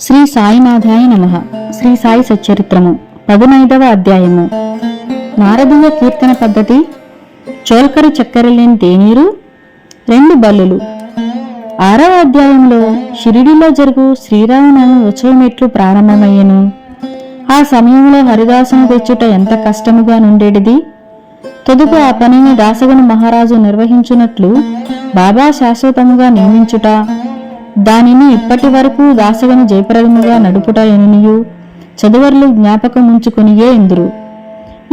శ్రీ సాయినాథాయ నమ. శ్రీ సాయి సచ్చరిత్రము. పదునైదవ అధ్యాయము. నారదీయ కీర్తన పద్ధతి. చోల్కరు చక్కెర లేని తేనీరు. రెండు బల్లులు. ఆరవ అధ్యాయంలో షిరిడిలో జరుగు శ్రీరామనవమి ఉత్సవమిట్లు ప్రారంభమయ్యను? ఆ సమయంలో హరిదాసును తెచ్చుట ఎంత కష్టముగా నుండేటిది తదుపు ఆ పనిని దాసగను మహారాజు నిర్వహించున్నట్లు బాబా శాశ్వతముగా నియమించుట దానిని ఇప్పటి వరకు దాసగను జయప్రదముగా నడుపుట ఎనియు చదువర్లు జ్ఞాపకముంచుకునియే ఇందురు.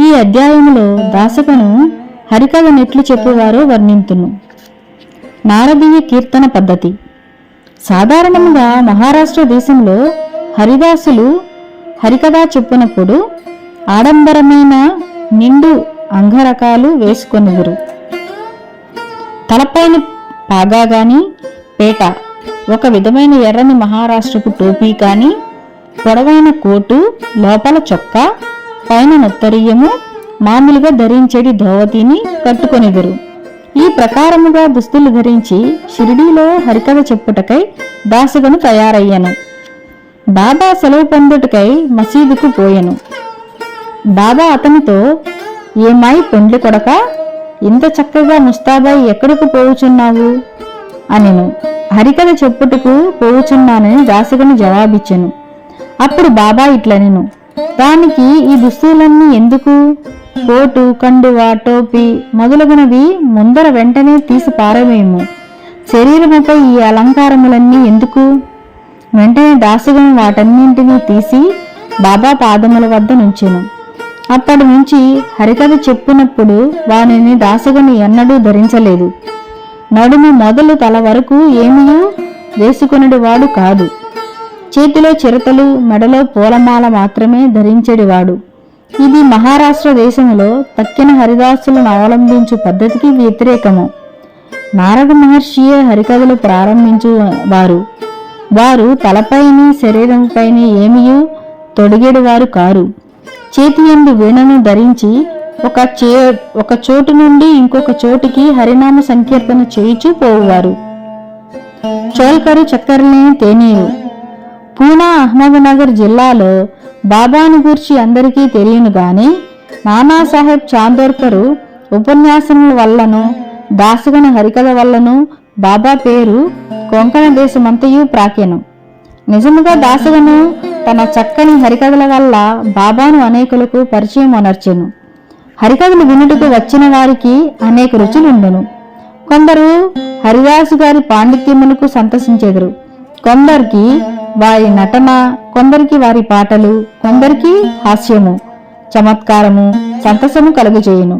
ఈ అధ్యాయంలో దాసకను హరికథ నెట్లు చెప్పువారో వర్ణింతును. నారదీయ కీర్తన పద్ధతి. సాధారణంగా మహారాష్ట్ర దేశంలో హరిదాసులు హరికథ చెప్పునప్పుడు ఆడంబరమైన నిండు అంగరకాలు వేసుకొనుగురు తలపైన పాగా గాని పేట ఒక విధమైన ఎర్రని మహారాష్ట్రపు టోపీ కాని పొడవైన కోటు లోపల చొక్కా పైన నొత్తరియము మామూలుగా ధరించేటి ధోవతిని కట్టుకొనిదురు. ఈ ప్రకారముగా దుస్తులు ధరించి షిరిడీలో హరికథ చెప్పుటకై దాసుగను తయారయ్యను. బాబా సెలవు పొందుటకై మసీదుకు పోయెను. బాబా అతనితో ఏమాయి పెండ్లి కొడక? ఇంత చక్కగా ముస్తాబాయి ఎక్కడికి పోవుచున్నావు? అనెను. హరికథ చెప్పుటకు పోవుచున్నానని దాసగను జవాబిచ్చెను. అప్పుడు బాబా ఇట్లనెను. దానికి ఈ దుస్తులన్నీ ఎందుకు? కోటు కండువ టోపీ మొదలగునవి ముందర వెంటనే తీసి పారవేయము. శరీరముపై ఈ అలంకారములన్నీ ఎందుకు? వెంటనే దాసుగం వాటన్నింటినీ తీసి బాబా పాదముల వద్ద నుంచెను. అప్పటి నుంచి హరికథ చెప్పినప్పుడు వానిని దాసగను ఎన్నడూ ధరించలేదు. నడుము మొదలు తల వరకు ఏమీ వేసుకొనడి వాడు కాదు. చేతిలో చిరతలు మెడలో పూలమాల మాత్రమే ధరించేడివాడు ఇది మహారాష్ట్ర దేశంలో తక్కిన హరిదాసులను అవలంబించు పద్ధతికి వ్యతిరేకము. నారద మహర్షియే హరికథలు ప్రారంభించు వారు. వారు తలపైని శరీరంపైని ఏమీ తొడిగేడు తొడిగేడివారు కారు. చేతి ఎందు వీణను ధరించి ఒక చే ఒక చోటు నుండి ఇంకొక చోటుకి హరినామ సంకీర్తన చేయిచూ పోవువారు. చోల్కరు చక్కెరలేని తేనీరు. పూనా అహ్మద్నగర్ జిల్లాలో బాబాను గూర్చి అందరికీ తెలియను గాని నానాసాహెబ్ చాందోర్కరు ఉపన్యాసముల వల్లను దాసగన హరికథ వల్లను బాబా పేరు కొంకణ దేశమంతయు ప్రాకెను. నిజముగా దాసగను తన చక్కని హరికథల వల్ల బాబాను అనేకులకు పరిచయం అనర్చెను హరికథలు వినుటకు వచ్చిన వారికి అనేక రుచులుండెను కొందరు హరిదాసు గారి పాండిత్యములకు సంతసించెదరు. కొందరికి వారి నటన కొందరికి వారి పాటలు కొందరికి హాస్యము చమత్కారము సంతసము కలుగజేయును.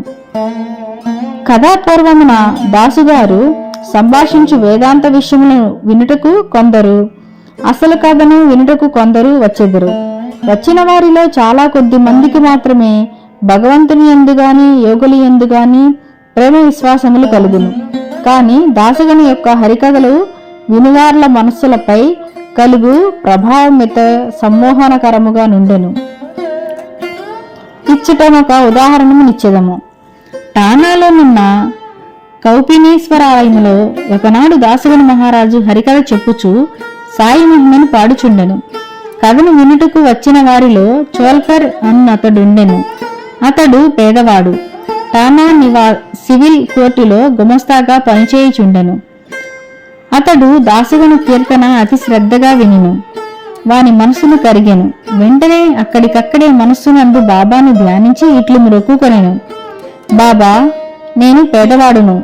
కథాపూర్వమున దాసుగారు సంభాషించు వేదాంత విషయమును వినుటకు కొందరు అసలు కథను వినుటకు కొందరు వచ్చెదరు. వచ్చిన వారిలో చాలా కొద్ది మందికి మాత్రమే భగవంతుని ఎందుగాని యోగులు ఎందుగాని ప్రేమ విశ్వాసములు కలుగును. కాని దాసగని యొక్క హరికథలు వినువార్ల మనస్సులపై కలుగు ప్రభావమిత సమ్మోహనకరముగా నుండెను. ఇచ్చటనొక ఉదాహరణము నిచ్చెదము. టానాలోనున్న కౌపినేశ్వరాలయంలో ఒకనాడు దాసగని మహారాజు హరికథ చెప్పుచు సాయి మహిమను పాడుచుండెను. కథను వినుటకు వచ్చిన వారిలో చోల్కర్ అన్నతడుండెను అతడు పేదవాడు. టానా నివా సివిల్ కోర్టులో గుమస్తాగా పనిచేయుచుండెను. అతడు దాసగను కీర్తన అతి శ్రద్ధగా వినిను. వాని మనసును కరిగెను. వెంటనే అక్కడికక్కడే మనస్సునందు బాబాను ధ్యానించి ఇట్లు మొక్కుకొనెను బాబా నేను పేదవాడును.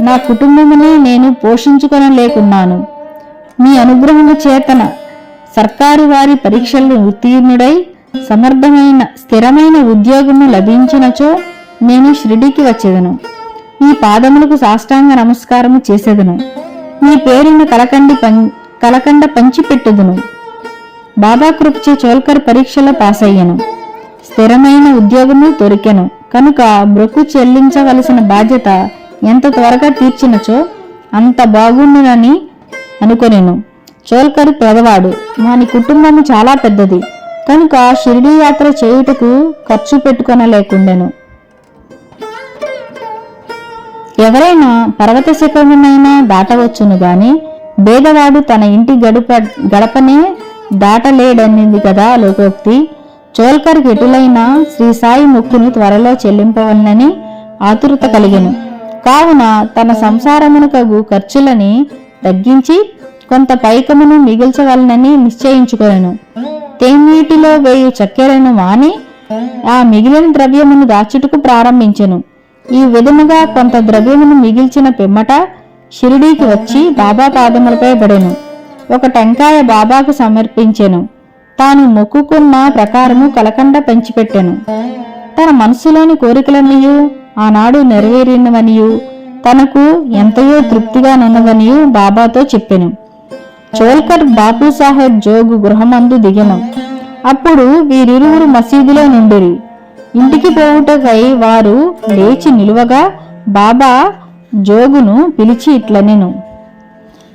నా కుటుంబమునే నేను పోషించుకొనలేకున్నాను. మీ అనుగ్రహము చేతన సర్కారు వారి పరీక్షలను ఉత్తీర్ణుడై సమర్థమైన స్థిరమైన ఉద్యోగము లభించినచో నేను షిరిడికి వచ్చేదను. నీ పాదములకు సాష్టాంగ నమస్కారము చేసేదను. మీ పేరును కలకండి పం కలకండ పంచిపెట్టుదును. బాబా కృపచే చోల్కర్ పరీక్షలో పాస్ అయ్యాను స్థిరమైన ఉద్యోగము దొరికెను. కనుక బ్రొక్కు చెల్లించవలసిన బాధ్యత ఎంత త్వరగా తీర్చినచో అంత బాగుండునని అనుకొనెను. చోల్కర్ పేదవాడు. వాని కుటుంబము చాలా పెద్దది. కనుక షిరిడీ యాత్ర చేయుటకు ఖర్చు పెట్టుకొనలేకుండెను. ఎవరైనా పర్వత శిఖరమునైనా దాటవచ్చును గాని బేదవాడు తన ఇంటి గడుప గడపనే దాటలేడనింది కదా లోకోక్తి. చోల్కర్కి ఎటులైన శ్రీ సాయి ముక్కును త్వరలో చెల్లింపవలనని ఆతురత కలిగెను. కావున తన సంసారమునకగు ఖర్చులని తగ్గించి కొంత పైకమును మిగిల్చవలనని నిశ్చయించుకొనెను. తేనీటిలో వేయు చక్కెరను మాని ఆ మిగిలిన ద్రవ్యమును దాచుటకు ప్రారంభించెను. ఈ విధముగా కొంత ద్రవ్యమును మిగిల్చిన పిమ్మట షిరిడీకి వచ్చి బాబా పాదములపై పడెను. ఒక టెంకాయ బాబాకు సమర్పించెను. తాను మొక్కుకున్న ప్రకారము కలకండ పెంచిపెట్టెను. తన మనసులోని కోరికలన్నయూ ఆనాడు నెరవేరినవనియు తనకు ఎంతయో తృప్తిగానున్నవనియు బాబాతో చెప్పెను. చోల్కర్ బాపూ సాహెబ్ జోగు గృహమందు దిగెను. అప్పుడు వీరిరువురు మసీదులో నుండిరి. ఇంటికి పోవుటకై వారు లేచి నిలువగా బాబా జోగును పిలిచి ఇట్లనెను.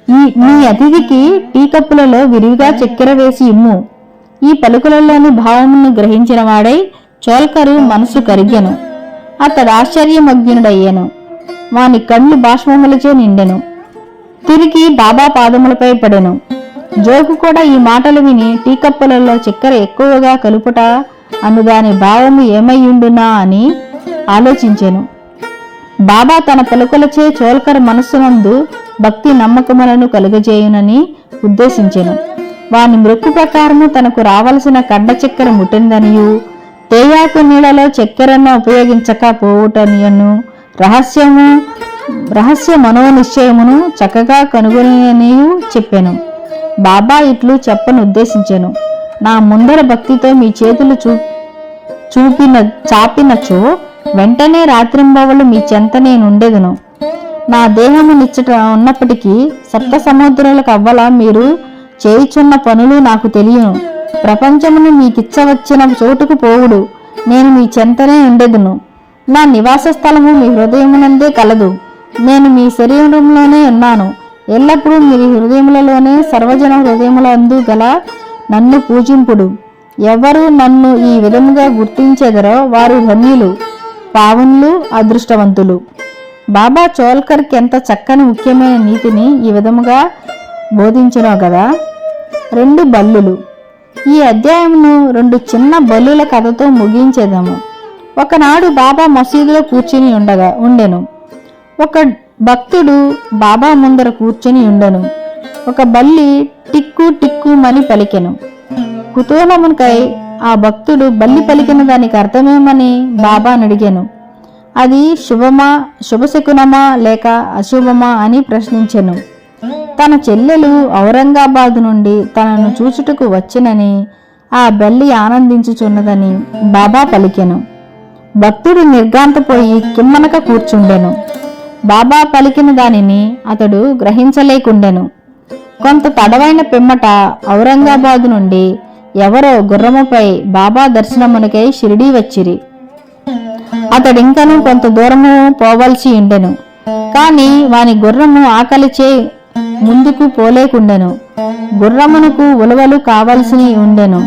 ఈ నీ అతిథికి టీ కప్పులలో విరివిగా చక్కెర వేసి ఇమ్ము. ఈ పలుకులలోని భావమును గ్రహించిన వాడై చోల్కరు మనసు కరిగెను. అతడు ఆశ్చర్యమగ్నుడయ్యెను. వాని కళ్ళు బాష్మములచే నిండెను. తిరిగి బాబా పాదములపై పడెను. జోగు కూడా ఈ మాటలు విని టీ కప్పులలో చక్కెర ఎక్కువగా కలుపుట అను దాని భావము ఏమయ్యుండునా అని ఆలోచించెను. బాబా తన పలుకులచే చోల్కర్ మనస్సునందు భక్తి నమ్మకములను కలుగజేయునని ఉద్దేశించెను. వాని మృక్కు ప్రకారము తనకు రావలసిన కడ్డ చక్కెర ముట్టిందనియు తేయాకు నీళ్ళలో చక్కెరను ఉపయోగించక పోవుటనియను రహస్యము రహస్య మనోనిశ్చయమును చక్కగా కనుగొననియు చెప్పాను. బాబా ఇట్లు చెప్పను ఉద్దేశించాను నా ముందర భక్తితో మీ చేతులు చూ చూపిన చాపినచో వెంటనే రాత్రింబవళ్ళు మీ చెంత నేనుండేదను. నా దేహము నిచ్చట ఉన్నప్పటికీ సప్త సముద్రాలకు అవ్వల మీరు చేయుచున్న పనులు నాకు తెలియను. ప్రపంచమును మీకిచ్చవచ్చిన చోటుకు పోవుడు. నేను మీ చెంతనే ఉండేదును. నా నివాస స్థలము మీ హృదయమునందే కలదు. నేను మీ శరీరంలోనే ఉన్నాను. ఎల్లప్పుడూ మీ హృదయములలోనే సర్వజన హృదయములందు గల నన్ను పూజింపుడు. ఎవరు నన్ను ఈ విధముగా గుర్తించెదరో వారు ధన్యులు పావనులు అదృష్టవంతులు. బాబా చోల్కర్కి ఎంత చక్కని ముఖ్యమైన నీతిని ఈ విధముగా బోధించినో కదా రెండు బల్లులు. ఈ అధ్యాయమును రెండు చిన్న బల్లుల కథతో ముగించేదాము ఒకనాడు బాబా మసీదులో కూర్చుని ఉండగా ఉండెను. ఒక భక్తుడు బాబా ముందర కూర్చుని ఉండెను. ఒక బల్లి టిక్కు టిక్కు మని పలికెను. కుతూహలమునకై ఆ భక్తుడు బల్లి పలికిన దానికి అర్థమేమని బాబాను అడిగాను. అది శుభమా శుభశకునమా లేక అశుభమా అని ప్రశ్నించెను. తన చెల్లెలు ఔరంగాబాద్ నుండి తనను చూచుటకు వచ్చినని ఆ బల్లి ఆనందించుచున్నదని బాబా పలికెను. భక్తుడు నిర్గాంతపోయి కిమ్మనక కూర్చుండెను. బాబా పలికిన దానిని అతడు గ్రహించలేకుండెను. కొంత తడవైన పిమ్మట ఔరంగాబాదు నుండి ఎవరో గుర్రముపై బాబా దర్శనమునకై షిరిడీ వచ్చిరి. అతడింకను కొంత దూరము పోవలసి ఉండెను. కాని వాని గుర్రము ఆకలిచే ముందుకు పోలేకుండెను. గుర్రమునకు ఉలవలు కావలసి ఉండెను.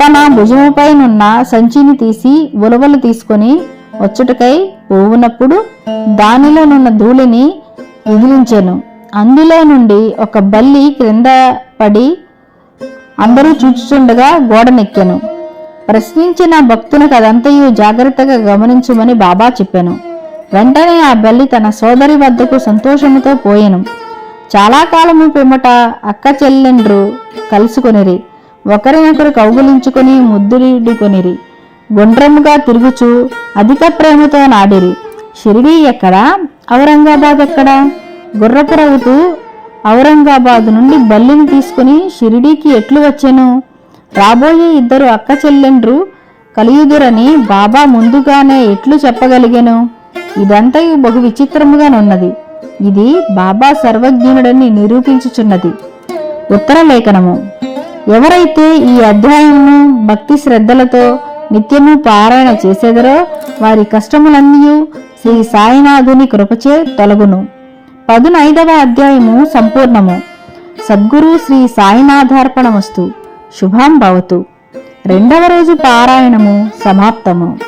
తన భుజముపైనున్న సంచిని తీసి ఉలవలు తీసుకొని వచ్చుటకై పోవునప్పుడు దానిలోనున్న ధూళిని విదిలించెను. అందులో నుండి ఒక బల్లి క్రింద పడి అందరూ చూచుచుండగా గోడనెక్కాను. ప్రశ్నించిన భక్తునికి అదంతయు జాగ్రత్తగా గమనించమని బాబా చెప్పాను. వెంటనే ఆ బల్లి తన సోదరి వద్దకు సంతోషముతో పోయాను. చాలా కాలము పిమ్మట అక్క చెల్లెండ్రు కలుసుకొనిరి. ఒకరినొకరు కౌగులించుకొని ముద్దులిడుకొనిరి గుండ్రముగా తిరుగుచూ అధిక ప్రేమతో నాడిరి. షిరిడీ ఎక్కడా? ఔరంగాబాద్ ఎక్కడా? గుర్రపు ఔరంగాబాద్ నుండి బల్లిని తీసుకుని షిరిడీకి ఎట్లు వచ్చెను? రాబోయే ఇద్దరు అక్క చెల్లెండ్రు కలియుదురని బాబా ముందుగానే ఎట్లు చెప్పగలిగాను? ఇదంతయు బహు విచిత్రముగానున్నది ఇది బాబా సర్వజ్ఞుడని నిరూపించుచున్నది. ఉత్తర లేఖనము. ఎవరైతే ఈ అధ్యాయమును భక్తి శ్రద్ధలతో నిత్యము పారాయణ చేసేదరో వారి కష్టములన్నీ శ్రీ సాయినాథుని కృపచే తొలగును. పదునైదవ అధ్యాయము సంపూర్ణము. సద్గురు శ్రీ సాయినాథార్పణమస్తు. శుభాం భవతు రెండవ రోజు పారాయణము సమాప్తము.